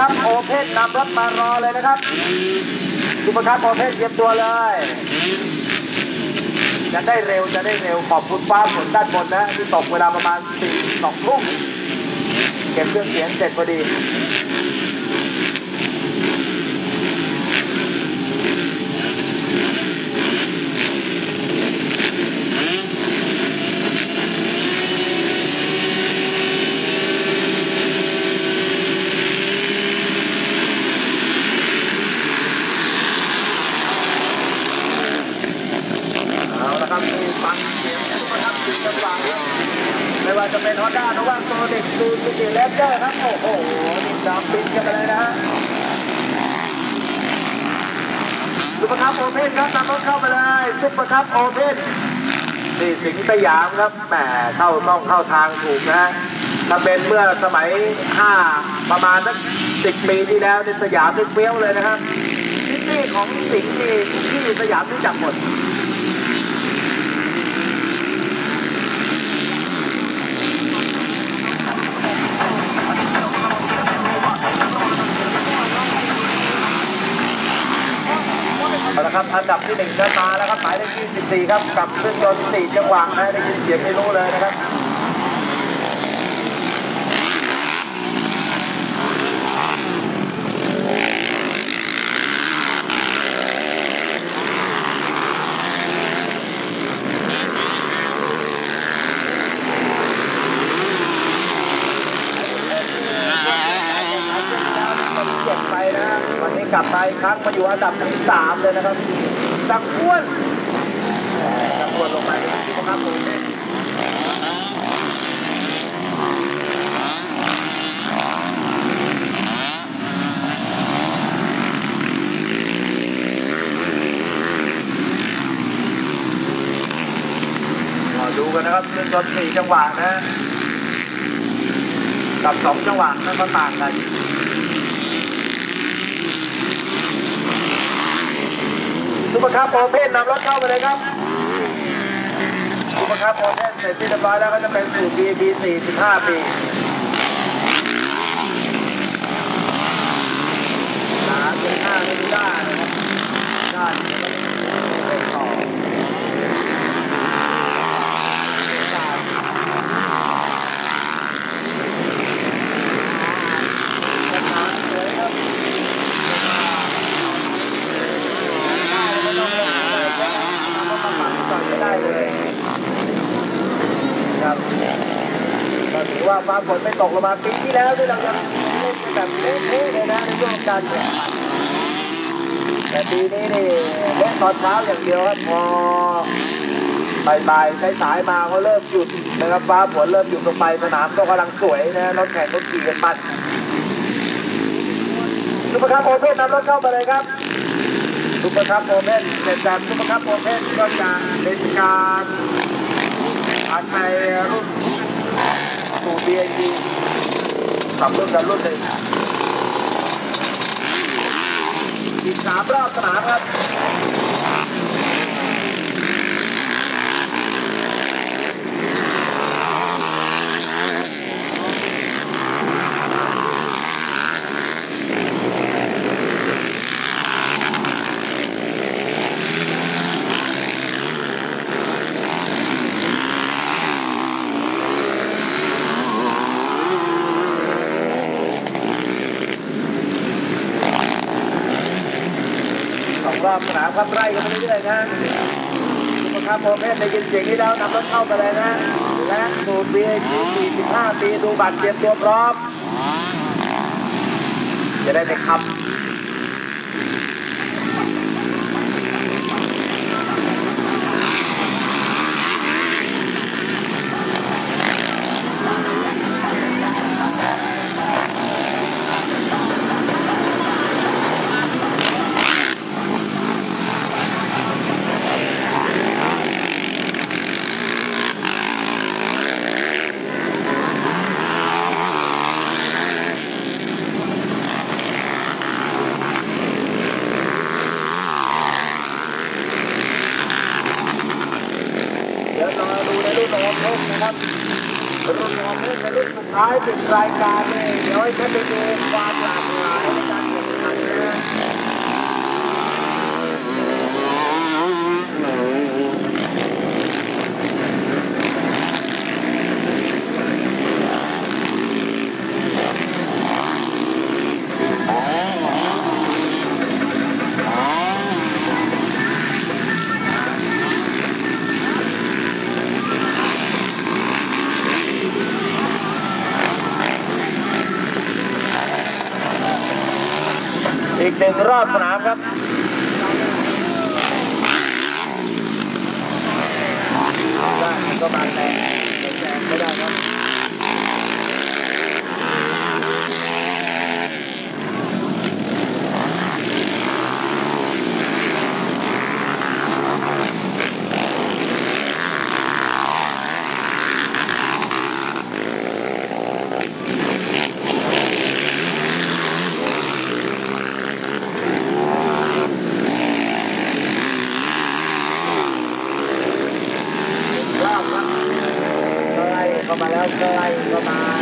ครับโอเพนนำรถมารอเลยนะครับคุณประคับโอเพนเตรียมตัวเลย จะได้เร็วจะได้เร็วขอบคุณฟ้าฝนด้านบนนะที่ตกเวลาประมาณสี่สองทุ่มเก็บเครื่องเสียงเสร็จพอดี เอาละครับมีฟังเสียงนะครับติดจังหวะครับไม่ ว่าจะเป็นฮอนด้าหรือว่าโซเด็กซูซูกิแรปเตอร์ครับโอ้โหนี่ดำบินกันไปเลยนะฮะซุปเปอร์คัพโอเพนครับนำรถเข้าไปเลยซุปเปอร์คัพโอเพนนี่สิงห์สยามครับแหมเข้าต้องเข้าทางถูกนะฮะถ้าเป็นเมื่อสมัย 5 ประมาณสักสิบปีที่แล้วในสยามนี่เฟี้ยวเลยนะครับที่นี่ของสิงห์นี่ที่สยามรู้จักหมด นะครับอันดับที่หนึ่งก็มาแล้วครับหมายเลข24 ครับกับเครื่องยนต์4จังหวะนะได้ยินเสียงไม่รู้เลยนะครับ นะวันนี้กลับมาอีกครั้งมาอยู่อันดับที่สามเลยนะครับตักอ้วนตักอ้วนลงไปนะครับผมดูกันนะครับเป็นรถสี่จังหวะนะ กับสองจังหวะนั่นก็ต่างกัน ซุปเประคัพโอเพนนำรถเข้าไปเลยครับซุปเประคัพโอเพนเสร็จที่เรียบร้อยแล้วก็จะเป็นสูตร BB 45 ปีหาเป็นหน้าไม่ดูได้นะครับด้านนี้ไม่ต่อด้านสนามสวยครับ ไม่ต้องลงเลยก็มาฝังก่อนก็ได้เลยครับก็ถือว่า ฟ้าฝนไม่ตกลงมาปีที่แล้วที่เรายังเล่นกันแบบเละๆเลยนะในช่วงการแข่งขันแต่ปีนี้นี่เล่นตอนเช้าอย่างเดียวครับพอบ่ายๆสายๆมาก็เริ่มหยุดนะครับฟ้าฝนเริ่มหยุดลงไปสนามก็กำลังสวยนะรถแข่งรถขี่กันมันซุปเปอร์คัพโอเพ่นนำรถเข้ามาเลยครับซุปเปอร์คัพโอเพ่นเสร็จจากซุปเปอร์คัพโอเพ่นก็จะเป็นการอัดในรุ่น สูบีไอจีขับรถกันรถเลยอีกสามรอบสนามครับ รอบสนามครับไล่กันไปเรื่อยๆนะซุปเปร์คัพโอเพ่นได้ยินเสียงนี้แล้วนำรถเข้าไปเลยนะ และสูตรบีไอจี45ปีดูบัตรเตรียมตัวพร้อมจะได้ไปขับ เดี๋ยวรอดูในรุ่นรองเพิ่นนะครับรุ่นรองเพิ่นในรุ่นสุดท้ายปิดรายการเลยเดี๋ยวให้ท่านไปดูความหลากหลายในการ อีกหนึ่งรอบสนามครับก็มาแรง รอบครับไล่เข้ามาแล้วไล่เข้ามา